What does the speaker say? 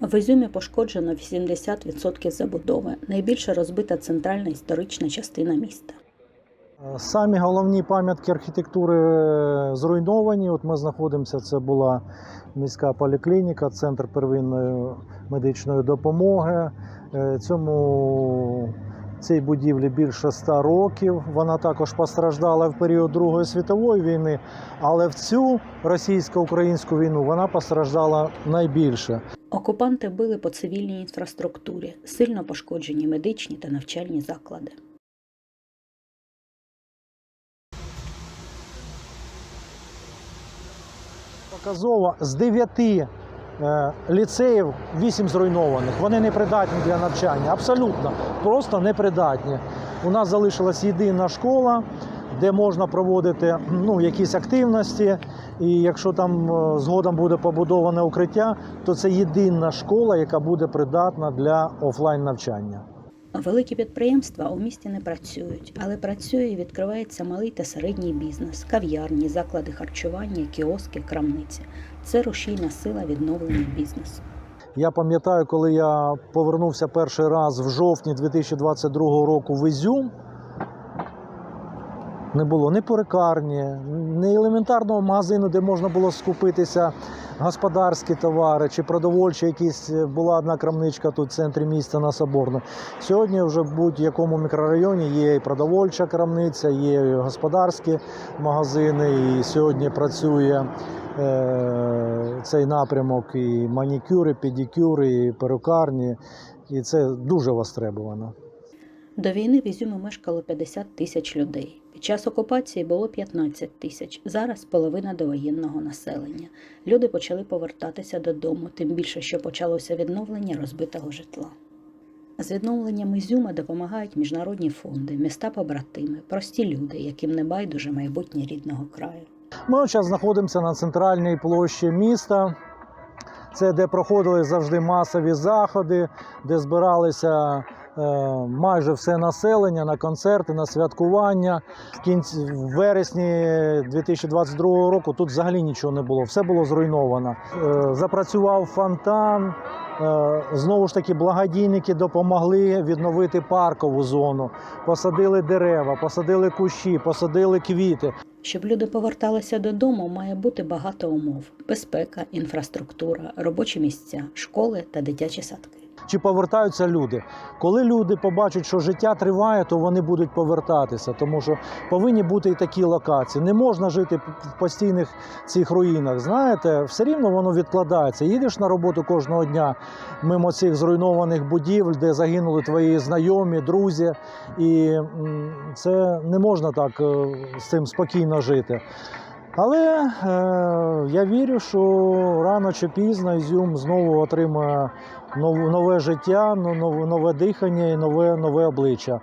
В Ізюмі пошкоджено 80% забудови. Найбільше розбита центральна історична частина міста. Самі головні пам'ятки архітектури е, зруйновані. От ми знаходимося, це була міська поліклініка, центр первинної медичної допомоги. Е, Цьому цій будівлі більше 100 років. Вона також постраждала в період Другої світової війни, але в цю російсько-українську війну вона постраждала найбільше. Окупанти били по цивільній інфраструктурі, сильно пошкоджені медичні та навчальні заклади. Показово з дев'яти е, ліцеїв вісім зруйнованих. Вони не придатні для навчання. Абсолютно, просто непридатні. У нас залишилась єдина школа, де можна проводити ну, якісь активності. І якщо там е, згодом буде побудоване укриття, то це єдина школа, яка буде придатна для офлайн навчання. Великі підприємства у місті не працюють, але працює і відкривається малий та середній бізнес, кав'ярні, заклади харчування, кіоски, крамниці. Це рушійна сила відновлення бізнесу. Я пам'ятаю, коли я повернувся перший раз в жовтні 2022 року в Ізюм. Не було ні перекарні, ні елементарного магазину, де можна було скупитися господарські товари чи продовольчі якісь. Була одна крамничка тут в центрі міста на Соборну. Сьогодні вже в будь-якому мікрорайоні є і продовольча крамниця, є і господарські магазини. І сьогодні працює е, цей напрямок і манікюри, педикюри, і перукарні. І це дуже востребовано. До війни в Ізюмі мешкало 50 тисяч людей. Під час окупації було 15 тисяч. Зараз половина довоєнного населення. Люди почали повертатися додому, тим більше, що почалося відновлення розбитого житла. З відновленням Ізюма допомагають міжнародні фонди, міста побратими, прості люди, яким не байдуже майбутнє рідного краю. Ми зараз знаходимося на центральній площі міста. Це де проходили завжди масові заходи, де збиралися майже все населення на концерти, на святкування. В кінці в вересні 2022 року тут взагалі нічого не було, все було зруйновано. Е, запрацював фонтан. Е, Знову ж таки, благодійники допомогли відновити паркову зону, посадили дерева, посадили кущі, посадили квіти. Щоб люди поверталися додому, має бути багато умов: безпека, інфраструктура, робочі місця, школи та дитячі садки. Чи повертаються люди. Коли люди побачать, що життя триває, то вони будуть повертатися, тому що повинні бути і такі локації. Не можна жити в постійних цих руїнах. Знаєте, все рівно воно відкладається. Їдеш на роботу кожного дня мимо цих зруйнованих будівель, де загинули твої знайомі, друзі, і це не можна так е, з цим спокійно жити. Але е, я вірю, що рано чи пізно Ізюм знову отримає нове, життя, нове дихання і нове, нове обличчя.